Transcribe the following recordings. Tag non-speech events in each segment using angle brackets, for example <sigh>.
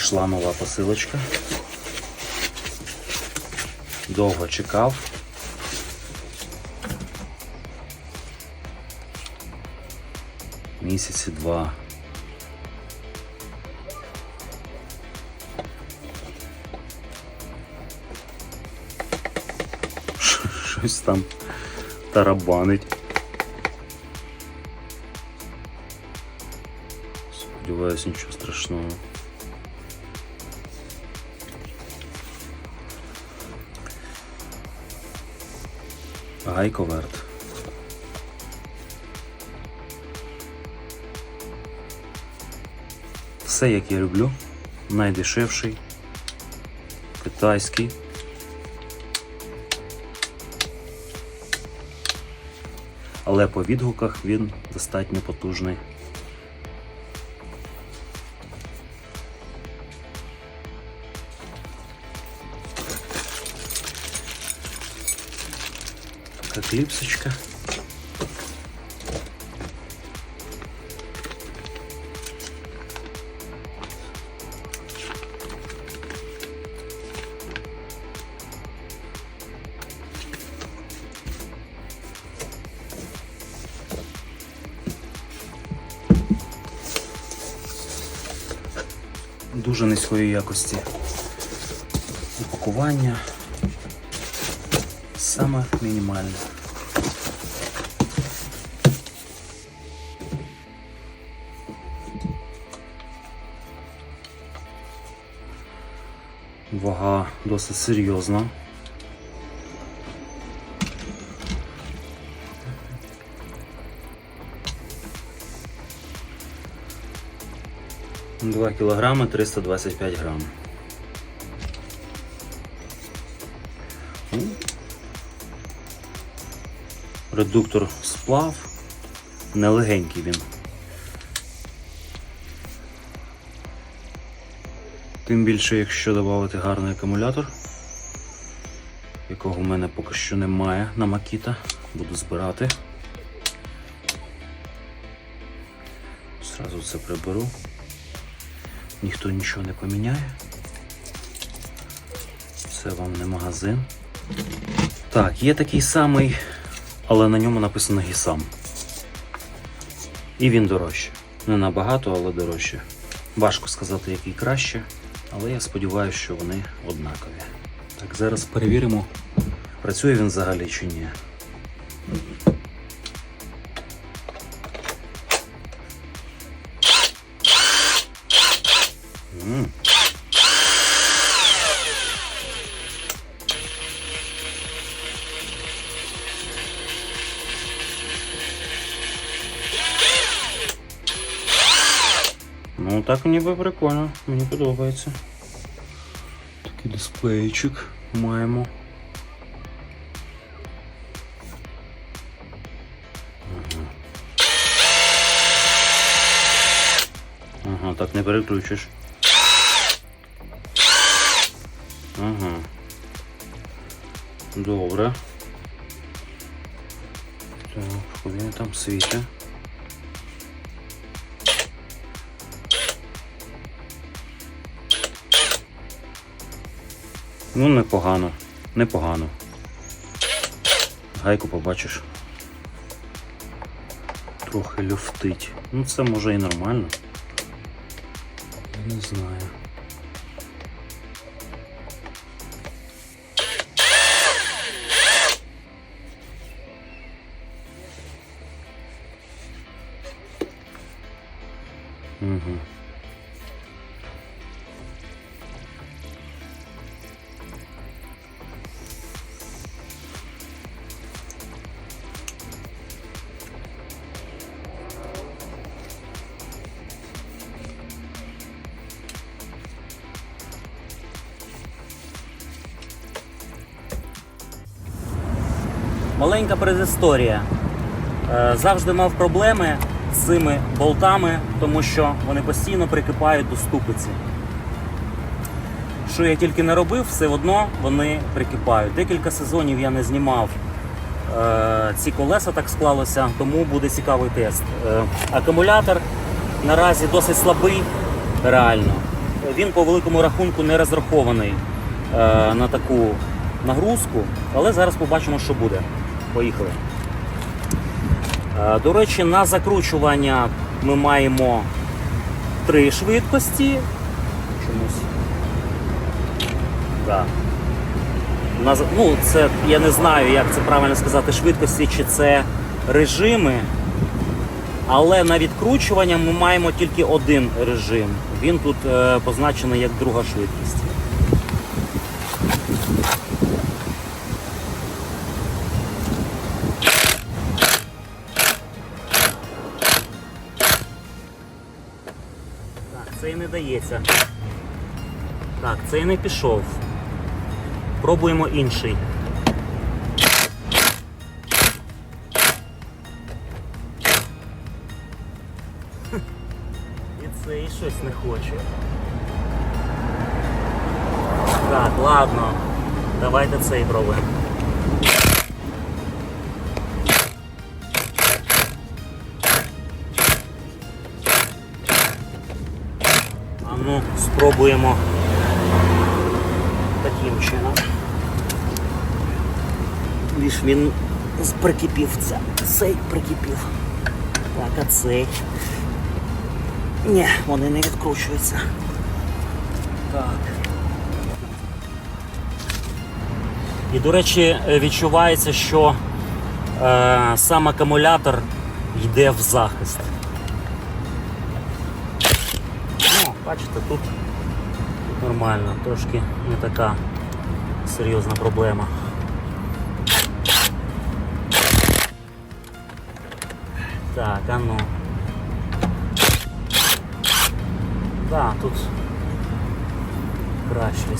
Прийшла нова посилочка. Довго чекав. Місяці два. Ш- <laughs> Щось там тарабанить. Сподіваюсь, нічого страшного. Гайковерт. Все як я люблю. Найдешевший. Китайський. Але по відгуках він достатньо потужний. Така кліпсочка. Дуже низької якості упакування. Саме мінімальне. Вага досить серйозна. Два кілограми 325 грам. Редуктор сплав. Нелегенький він. Тим більше, якщо додати гарний акумулятор, якого в мене поки що немає на Макіта, буду збирати. Зразу це приберу. Ніхто нічого не поміняє. Це вам не магазин. Так, є такий самий, але на ньому написано Гісам. І він дорожче. Не набагато, але дорожче. Важко сказати, який краще, але я сподіваюся, що вони однакові. Так, зараз перевіримо, працює він взагалі чи ні. Ну так ніби прикольно, мені подобається. Такий дисплейчик маємо. Ага. Так не переключиш. Ага. Добре. Так, куди там світить? Ну, непогано, непогано. Гайку побачиш. Трохи люфтить. Ну це може і нормально. Я не знаю. Маленька предісторія. Е, Завжди мав проблеми з цими болтами, тому що вони постійно прикипають до ступиці. Що я тільки не робив, все одно вони прикипають. Декілька сезонів я не знімав е, ці колеса, так склалося, тому буде цікавий тест. Е, Акумулятор наразі досить слабий, реально. він по великому рахунку не розрахований на таку нагрузку, але зараз побачимо, що буде. Поїхали. Е, До речі, на закручування ми маємо три швидкості. Чомусь. Да. На, ну, це, я не знаю, як це правильно сказати, швидкості чи це режими. Але на відкручування ми маємо тільки один режим. Він тут е, позначений як друга швидкість. Цей не дається. Так, цей не пішов. Пробуємо інший. І цей щось не хоче. Так, ладно. Давайте цей пробуємо. А ну, спробуємо таким чином. Лиш він прикипів це. Цей прикипів. Так, а цей. Ні, вони не відкручуються. Так. І, до речі, відчувається, що е, сам акумулятор йде в захист. Бачите, тут, нормально, трошки не така серйозна проблема. Так, а ну. Да, тут краща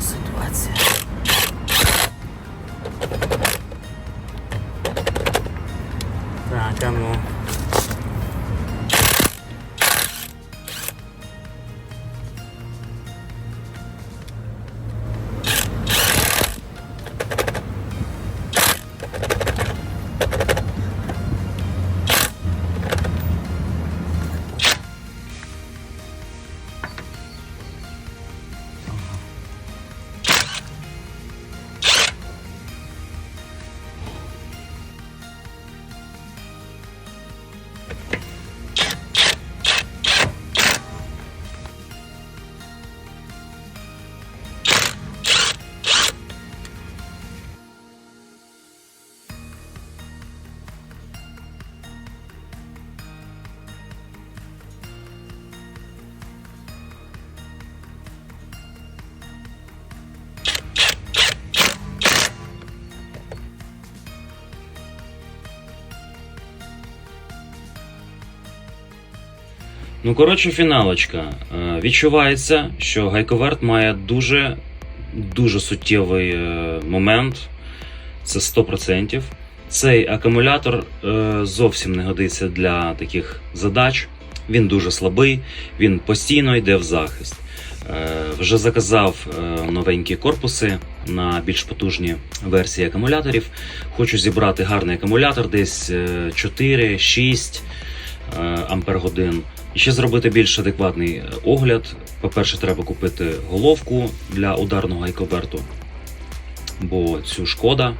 ситуація. Так, а ну. Ну, коротше, фіналочка. Е, Відчувається, що гайковерт має дуже, дуже суттєвий е, момент. Це 100%. Цей акумулятор е, зовсім не годиться для таких задач. Він дуже слабий, він постійно йде в захист. Вже заказав новенькі корпуси на більш потужні версії акумуляторів. Хочу зібрати гарний акумулятор, десь е, 4-6 ампер годин. І ще зробити більш адекватний е, огляд. По-перше, треба купити головку для ударного гайковерту, бо цю шкода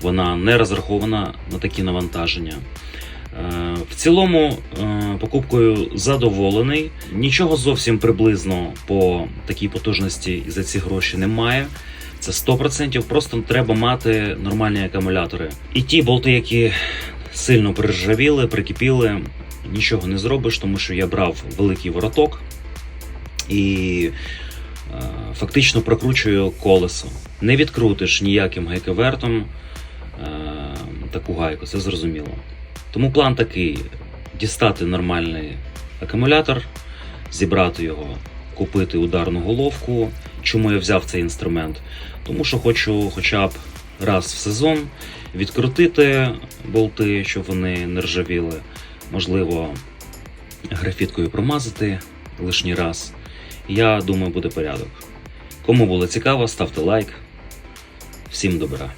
вона не розрахована на такі навантаження. Е, В цілому е, покупкою задоволений. Нічого зовсім приблизно по такій потужності за ці гроші немає. Це 100%. Просто треба мати нормальні акумулятори. І ті болти, які сильно приржавіли, прикипіли, нічого не зробиш, тому що я брав великий вороток і е, фактично прокручую колесо. Не відкрутиш ніяким гайковертом е, таку гайку, це зрозуміло. Тому план такий: дістати нормальний акумулятор, зібрати його, купити ударну головку. Чому я взяв цей інструмент? Тому що хочу хоча б раз в сезон відкрутити болти, щоб вони не ржавіли. Можливо, графіткою промазати лишній раз. Я думаю, буде порядок. Кому було цікаво, ставте лайк. Всім добра.